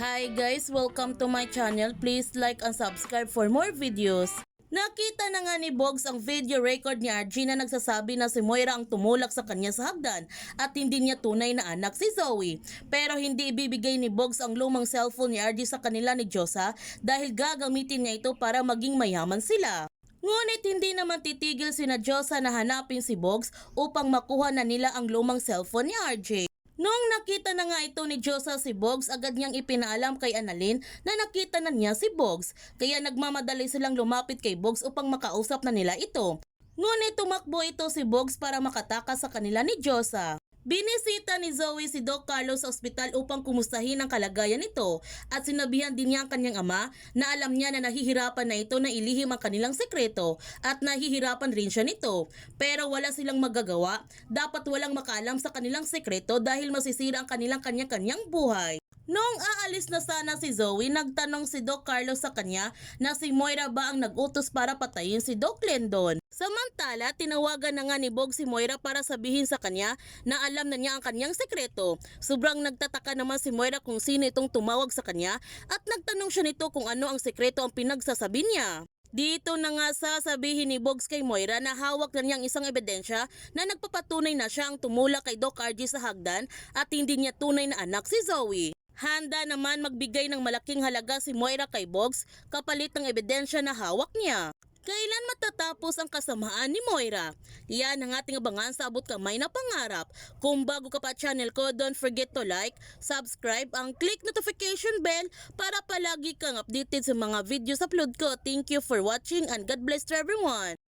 Hi guys, welcome to my channel. Please like and subscribe for more videos. Nakita na nga ni Bogs ang video record ni RG na nagsasabi na si Moira ang tumulak sa kanya sa hagdan at hindi niya tunay na anak si Zoe. Pero hindi ibibigay ni Bogs ang lumang cellphone ni RG sa kanila ni Josa dahil gagamitin niya ito para maging mayaman sila. Ngunit hindi naman titigil sina Josa na hanapin si Bogs upang makuha na nila ang lumang cellphone ni RJ. Noong nakita na nga ito ni Josa si Bogs, agad niyang ipinaalam kay Annalyn na nakita na niya si Bogs. Kaya nagmamadali silang lumapit kay Bogs upang makausap na nila ito. Ngunit tumakbo ito si Bogs para makatakas sa kanila ni Josa. Binisita ni Zoe si Doc Carlos sa ospital upang kumustahin ang kalagayan nito at sinabihan din niya ang kanyang ama na alam niya na nahihirapan na ito na ilihim ang kanilang sekreto at nahihirapan rin siya nito. Pero wala silang magagawa, dapat walang makaalam sa kanilang sekreto dahil masisira ang kanilang kanya-kanyang buhay. Noong aalis na sana si Zoe, nagtanong si Doc Carlos sa kanya na si Moira ba ang nag-utos para patayin si Doc Lendon. Samantala, tinawagan na nga ni Bog si Moira para sabihin sa kanya na alam na niya ang kanyang sekreto. Sobrang nagtataka naman si Moira kung sino itong tumawag sa kanya at nagtanong siya nito kung ano ang sekreto ang pinagsasabi niya. Dito na nga sasabihin ni Bogs kay Moira na hawak na niyang isang ebidensya na nagpapatunay na siya ang tumula kay Doc RG sa hagdan at hindi niya tunay na anak si Zoe. Handa naman magbigay ng malaking halaga si Moira kay Bogs kapalit ng ebidensya na hawak niya. Kailan matatapos ang kasamaan ni Moira? Yan ang ating abangan sa abot kamay na pangarap. Kung bago ka pa channel ko, don't forget to like, subscribe, ang click notification bell para palagi kang updated sa mga videos upload ko. Thank you for watching and God bless to everyone.